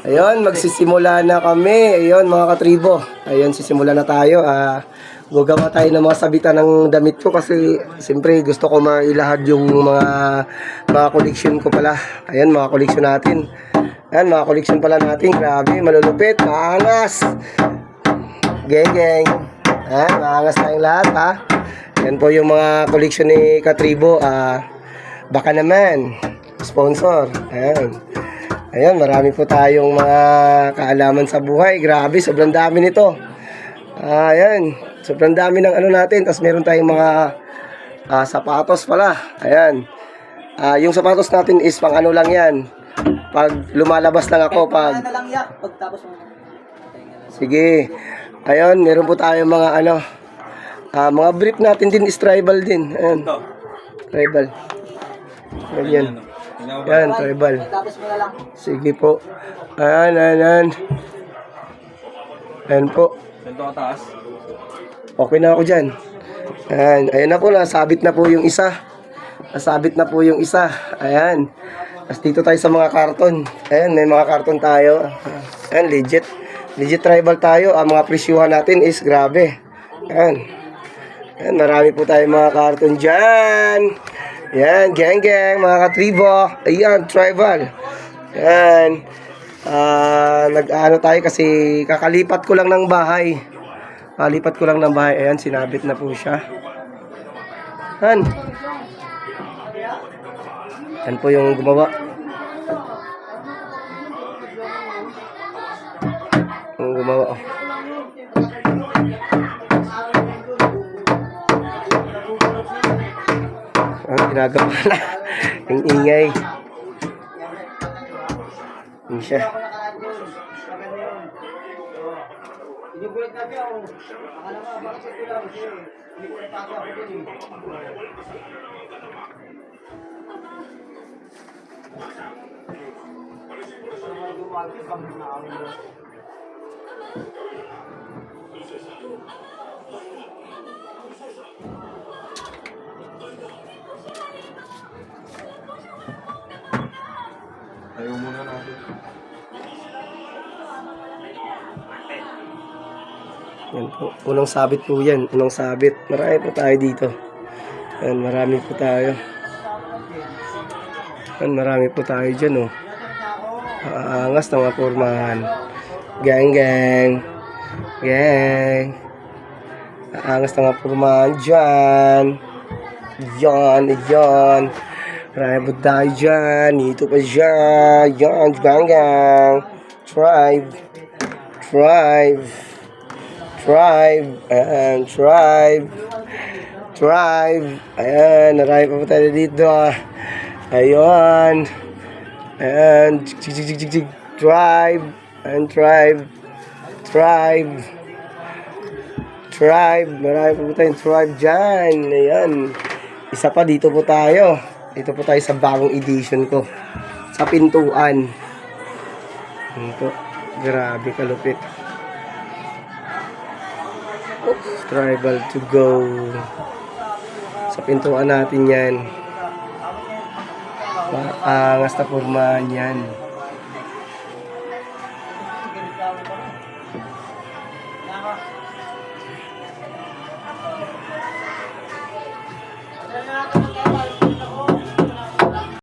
Ayun, magsisimula na kami. Ayun, mga katribo. Ayun, sisimula na tayo. Ah, gagawa tayo ng mga sabitan ng damit ko kasi siyempre gusto ko mailahad yung mga mga collection ko pala. Ayun, mga collection natin. Ayan, mga collection pala natin. Grabe, malulupit, maangas. Geng, geng. Ayan, maangas tayong lahat, ha. Yan po yung mga collection ni Katribo. Ah, baka naman, sponsor. Ayan. Ayan, marami po tayong mga kaalaman sa buhay. Grabe, sobrang dami nito. Ayan, sobrang dami ng ano natin. Tapos meron tayong mga ah, sapatos pala. Ayan. Ah, yung sapatos natin is pang ano lang yan. Pag lumalabas lang ako, pag... lang pagtapos mo. Sige. Ayun, meron po tayong mga ano. Ah, mga brief natin din is tribal din. Ayan. Tribal. Ayan. Yan, tribal. Sige po. Ayan, ayan, ayan. Ayan po. Ganito kataas. Okay na ako dyan. Ayan, ayan na po, nasabit na po yung isa. Nasabit na po yung isa. Ayan. Tapos dito tayo sa mga karton. Ayan, may mga karton tayo. Ayan, legit. Legit tribal tayo. Ang mga presyuhan natin is grabe. Ayan. Ayan, marami po tayo mga karton dyan. Ayan, gang gang, mga katribo. Ayan, tribal. Ayan. Ah, nag-ano tayo kasi kakalipat ko lang ng bahay. Kalipat ko lang ng bahay. Ayan, sinabit na po siya. Han. Yan po yung gumawa. Yung gumawa. oh. Ginagawa na. Yung ingay. Yun siya. Inugulit na siya, oh. Akala ka, bakit sa tula? Kasi hindi ko napasa ako din eh. Ayaw muna natin. Yan po. Unang sabit po yan. Unang sabit. Marami po tayo dito. Yan, marami po tayo. Yan, marami po tayo dyan, oh. Aangas ng mga pormahan. Gang, gang. Gang. Aangas ng mga pormahan dyan. Yan, yan. Po tayo dyan. Dito pa dyan. Yan, gang, gang. Tribe. Tribe. Tribe. Ayan, tribe. Tribe. Ayan, narami pa tayo dito. ah. Ayun. Ayan, jig, jig, jig, jig, jig, jig. Tribe. Ayan, tribe. Tribe. Tribe. Marami pa po tayong tribe dyan. Ayan. Isa pa, dito po tayo. Dito po tayo sa bagong edition ko. Sa pintuan. Po. Grabe kalupit. Tribal to go. Sa pintuan natin yan. Maangas na pormahan yan.